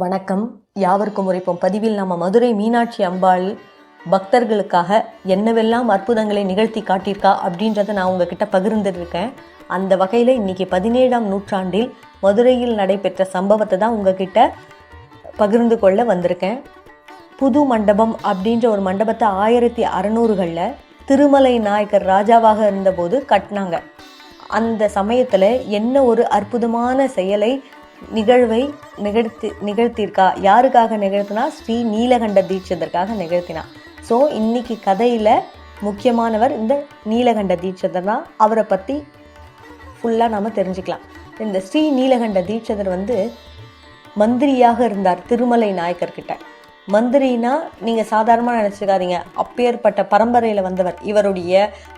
வணக்கம். யாவருக்கும் உரைப்போம். பதிவில் நம்ம மதுரை மீனாட்சி அம்பாள் பக்தர்களுக்காக என்னவெல்லாம் அற்புதங்களை நிகழ்த்தி காட்டியிருக்கா அப்படின்றத நான் உங்ககிட்ட பகிர்ந்துருக்கேன். அந்த வகையில் இன்னைக்கு பதினேழாம் நூற்றாண்டில் மதுரையில் நடைபெற்ற சம்பவத்தை தான் உங்ககிட்ட பகிர்ந்து கொள்ள வந்திருக்கேன். புது மண்டபம் அப்படின்ற ஒரு மண்டபத்தை ஆயிரத்தி அறநூறுகளில் திருமலை நாயக்கர் ராஜாவாக இருந்தபோது கட்டினாங்க. அந்த சமயத்தில் என்ன ஒரு அற்புதமான செயலை நிகழ்வை நிகழ்த்தி நிகழ்த்தியிருக்கா? யாருக்காக நிகழ்த்தினா? ஸ்ரீ நீலகண்ட தீட்சிதற்காக நிகழ்த்தினா. ஸோ இன்னைக்கு கதையில் முக்கியமானவர் இந்த நீலகண்ட தீட்சிதர் தான் அவரை பற்றி ஃபுல்லாக நாம் தெரிஞ்சுக்கலாம். இந்த ஸ்ரீ நீலகண்ட தீட்சிதர் வந்து மந்திரியாக இருந்தார் திருமலை நாயக்கர்கிட்ட. மந்திரினா நீங்கள் சாதாரணமாக நினச்சிக்காதீங்க. அப்பேற்பட்ட பரம்பரையில் வந்தவர். இவருடைய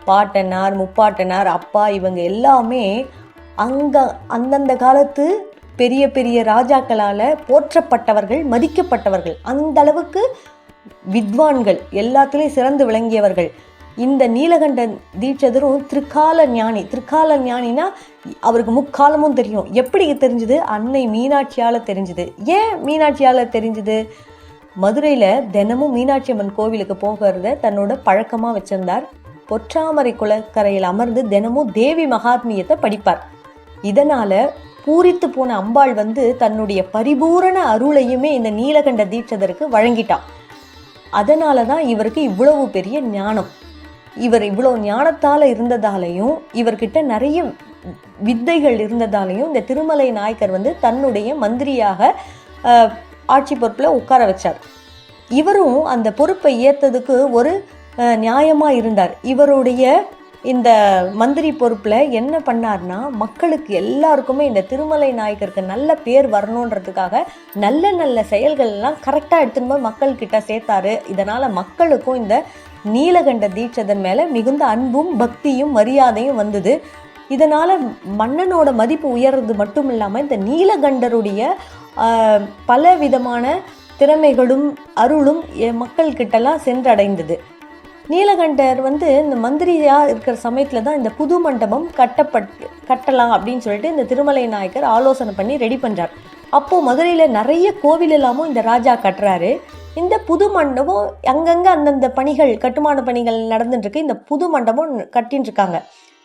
பாட்டனார் முப்பாட்டனார் அப்பா இவங்க எல்லாமே அங்கே அந்தந்த காலத்து பெரிய பெரிய ராஜாக்களால் போற்றப்பட்டவர்கள் மதிக்கப்பட்டவர்கள். அந்த அளவுக்கு வித்வான்கள் எல்லாத்துலேயும் சிறந்து விளங்கியவர்கள். இந்த நீலகண்ட தீட்சதரும் திருக்கால ஞானி. திருக்கால ஞானினா அவருக்கு முக்காலமும் தெரியும். எப்படி தெரிஞ்சுது? அன்னை மீனாட்சியால் தெரிஞ்சுது. ஏன் மீனாட்சியால் தெரிஞ்சுது? மதுரையில் தினமும் மீனாட்சி அம்மன் கோவிலுக்கு போகிறத தன்னோட பழக்கமாக வச்சிருந்தார். பொற்றாமரை குளக்கரையில் அமர்ந்து தினமும் தேவி மகாத்மியத்தை படிப்பார். இதனால் பூரித்து போன அம்பாள் வந்து தன்னுடைய பரிபூரண அருளையுமே இந்த நீலகண்ட தீட்சதருக்கு வழங்கிட்டான். அதனால தான் இவருக்கு இவ்வளவு பெரிய ஞானம். இவர் இவ்வளோ ஞானத்தால் இருந்ததாலையும் இவர்கிட்ட நிறைய வித்தைகள் இருந்ததாலையும் இந்த திருமலை நாயக்கர் வந்து தன்னுடைய மந்திரியாக ஆட்சி பொறுப்பில் உட்கார வச்சார். இவரும் அந்த பொறுப்பை ஏற்றதுக்கு ஒரு நியாயமாக இருந்தார். இவருடைய இந்த மந்திரி பொறுப்பில் என்ன பண்ணார்னா மக்களுக்கு எல்லாருக்குமே இந்த திருமலை நாயக்கருக்கு நல்ல பேர் வரணுன்றதுக்காக நல்ல நல்ல செயல்கள் எல்லாம் கரெக்டாக எடுத்துன்னு போய் மக்கள்கிட்ட சேர்த்தாரு. இதனால் மக்களுக்கும் இந்த நீலகண்ட தீட்சதன் மேலே மிகுந்த அன்பும் பக்தியும் மரியாதையும் வந்தது. இதனால் மன்னனோட மதிப்பு உயர்றது மட்டும் இல்லாமல் இந்த நீலகண்டருடைய பல விதமான திறமைகளும் அருளும் எ- மக்கள்கிட்டலாம் சென்றடைந்தது. நீலகண்டர் வந்து இந்த மந்திரியாக இருக்கிற சமயத்தில் தான் இந்த புது மண்டபம் கட்டப்பட்டு கட்டலாம் அப்படின்னு சொல்லிட்டு இந்த திருமலை நாயக்கர் ஆலோசனை பண்ணி ரெடி பண்ணுறார் அப்போது மதுரையில் நிறைய கோவில் எல்லாமும் இந்த ராஜா கட்டுறாரு. இந்த புது மண்டபம் அங்கங்கே அந்தந்த பணிகள் கட்டுமான பணிகள் நடந்துட்டுருக்கு. இந்த புது மண்டபம் கட்டின்னு இருக்காங்க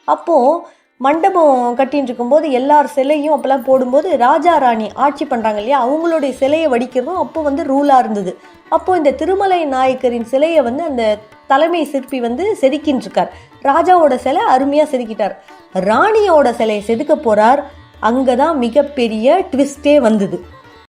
அப்போது மண்டபம் கட்டின்னு இருக்கும்போது எல்லார் சிலையும் அப்போல்லாம் போடும்போது ராஜா ராணி ஆட்சி பண்ணுறாங்க இல்லையா? அவங்களுடைய சிலையை வடிக்கிறதும் அப்போ வந்து ரூலாக இருந்தது. அப்போது இந்த திருமலை நாயக்கரின் சிலையை வந்து அந்த தலைமை சிற்பி வந்து செதுக்கின்னு இருக்கார் ராஜாவோட சிலை அருமையாக செதுக்கிட்டார். ராணியோட சிலையை செதுக்க போகிறார் அங்கே தான் மிகப்பெரிய ட்விஸ்டே வந்தது.